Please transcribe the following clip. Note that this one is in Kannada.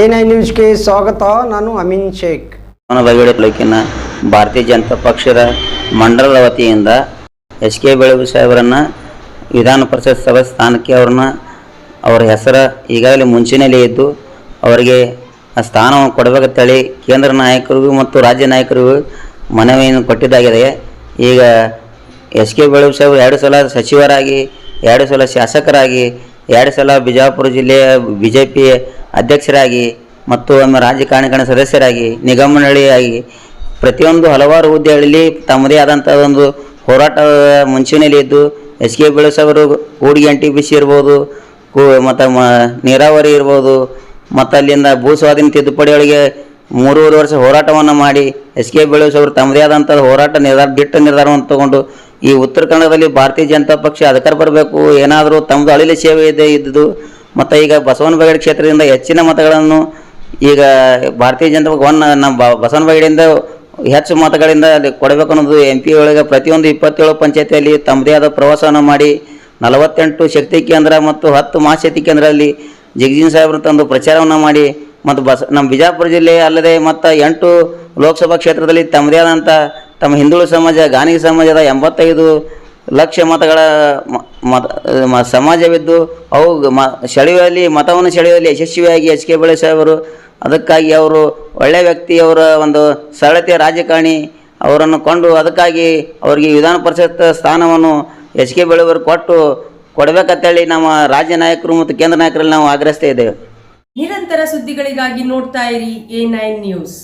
ಎನ್ ಐ ನ್ಯೂಸ್ಗೆ ಸ್ವಾಗತ, ನಾನು ಅಮೀನ್ ಶೇಖ್. ಬಗೆಹಡೆ ತಾಲೂಕಿನ ಭಾರತೀಯ ಜನತಾ ಪಕ್ಷದ ಮಂಡಲದ ವತಿಯಿಂದ ಎಚ್ ಕೆ ಬೆಳಗು ಸಾಹೇಬರನ್ನು ವಿಧಾನ ಪರಿಷತ್ ಸಭೆ ಸ್ಥಾನಕ್ಕೆ ಅವ್ರನ್ನ ಅವರ ಹೆಸರ ಈಗಾಗಲೇ ಮುಂಚೆನೇ ಇದ್ದು, ಅವರಿಗೆ ಆ ಸ್ಥಾನವನ್ನು ಕೊಡಬೇಕಂತೇಳಿ ಕೇಂದ್ರ ನಾಯಕರಿಗೂ ಮತ್ತು ರಾಜ್ಯ ನಾಯಕರಿಗೂ ಮನವಿಯನ್ನು ಕೊಟ್ಟಿದ್ದಾಗಿದೆ. ಈಗ ಎಸ್ ಕೆ ಬೆಳಗು ಸಾಹೇಬರು ಎರಡು ಸಲ ಸಚಿವರಾಗಿ, ಎರಡು ಸಲ ಶಾಸಕರಾಗಿ, ಎರಡು ಸಲ ಬಿಜಾಪುರ ಜಿಲ್ಲೆಯ ಬಿ ಜೆ ಪಿ ಅಧ್ಯಕ್ಷರಾಗಿ ಮತ್ತು ಒಮ್ಮೆ ರಾಜಕಾರಣಿಗಳ ಸದಸ್ಯರಾಗಿ ನಿಗಮ ಮಂಡಳಿಯಾಗಿ ಪ್ರತಿಯೊಂದು ಹಲವಾರು ಹುದ್ದೆಗಳಲ್ಲಿ ತಮ್ಮದೇ ಆದಂಥ ಒಂದು ಹೋರಾಟದ ಮುಂಚೂಣಿಯಲ್ಲಿ ಇದ್ದು, ಎಸ್ ಕೆ ಬೆಳಸವರು ಕೂಡಿಗೆ ಎನ್ ಟಿ ಪಿ ಸಿ ಇರ್ಬೋದು, ಕೂ ಮತ್ತು ಮ ನೀರಾವರಿ ಇರ್ಬೋದು, ಮತ್ತು ಅಲ್ಲಿಂದ ಭೂ ಸ್ವಾಧೀನ ತಿದ್ದುಪಡಿಗಳಿಗೆ ಮೂರುವರೆ ವರ್ಷ ಹೋರಾಟವನ್ನು ಮಾಡಿ, ಎಸ್ ಕೆ ಬೆಳಸವರು ತಮ್ಮದೇ ಆದಂಥ ಹೋರಾಟ ನಿರ್ಧಾರ, ದಿಟ್ಟ ನಿರ್ಧಾರವನ್ನು ತಗೊಂಡು, ಈ ಉತ್ತರ ಕನ್ನಡದಲ್ಲಿ ಭಾರತೀಯ ಜನತಾ ಪಕ್ಷ ಅಧಿಕಾರ ಬರಬೇಕು, ಏನಾದರೂ ತಮ್ಮದು ಅಳಿಲಿ ಸೇವೆ ಇದೆ ಇದ್ದುದು ಮತ್ತು ಈಗ ಬಸವನ ಬಗಡೆ ಕ್ಷೇತ್ರದಿಂದ ಹೆಚ್ಚಿನ ಮತಗಳನ್ನು ಈಗ ಭಾರತೀಯ ಜನತಾ ಒನ್, ನಮ್ಮ ಬಸವನ ಬಗಡೆಯಿಂದ ಹೆಚ್ಚು ಮತಗಳಿಂದ ಅಲ್ಲಿ ಕೊಡಬೇಕು ಅನ್ನೋದು ಎಂ ಪಿ ಒಳಗೆ ಪ್ರತಿಯೊಂದು ಇಪ್ಪತ್ತೇಳು ಪಂಚಾಯತಿಯಲ್ಲಿ ತಮ್ಮದೇ ಆದ ಪ್ರವಾಸವನ್ನು ಮಾಡಿ ನಲವತ್ತೆಂಟು ಶಕ್ತಿ ಕೇಂದ್ರ ಮತ್ತು ಹತ್ತು ಮಹಾಶಕ್ತಿ ಕೇಂದ್ರದಲ್ಲಿ ಜಗಜೀನ್ ಸಾಹೇಬ್ರ ತಂದು ಪ್ರಚಾರವನ್ನು ಮಾಡಿ ಮತ್ತು ಬಸ್, ನಮ್ಮ ಬಿಜಾಪುರ ಜಿಲ್ಲೆ ಅಲ್ಲದೆ ಮತ್ತು ಎಂಟು ಲೋಕಸಭಾ ಕ್ಷೇತ್ರದಲ್ಲಿ ತಮ್ಮದೇ ಆದಂಥ ತಮ್ಮ ಹಿಂದುಳಿದ ಸಮಾಜ ಗಾನಿಗ ಸಮಾಜದ ಎಂಬತ್ತೈದು ಲಕ್ಷ ಮತಗಳ ಮತ ಸಮಾಜವಿದ್ದು ಅವು ಮ, ಸೆಳೆಯುವಲ್ಲಿ, ಮತವನ್ನು ಸೆಳೆಯುವಲ್ಲಿ ಯಶಸ್ವಿಯಾಗಿ ಎಚ್ ಕೆ ಅದಕ್ಕಾಗಿ ಅವರು ಒಳ್ಳೆಯ ವ್ಯಕ್ತಿ ಅವರ ಒಂದು ಸರಳತೆಯ ರಾಜಕಾರಣಿ ಅವರನ್ನು ಕೊಂಡು ಅದಕ್ಕಾಗಿ ಅವರಿಗೆ ವಿಧಾನ ಪರಿಷತ್ ಸ್ಥಾನವನ್ನು ಎಚ್ ಕೆ ಬೆಳೆಯವರು ಕೊಟ್ಟು ಕೊಡಬೇಕಂತೇಳಿ ನಮ್ಮ ರಾಜ್ಯ ನಾಯಕರು ಮತ್ತು ಕೇಂದ್ರ ನಾಯಕರಲ್ಲಿ ನಾವು ಆಗ್ರಹಿಸ್ತಾ ಇದ್ದೇವೆ. ನಿರಂತರ ಸುದ್ದಿಗಳಿಗಾಗಿ ನೋಡ್ತಾ ಇರಿ ಎ ನ್ಯೂಸ್.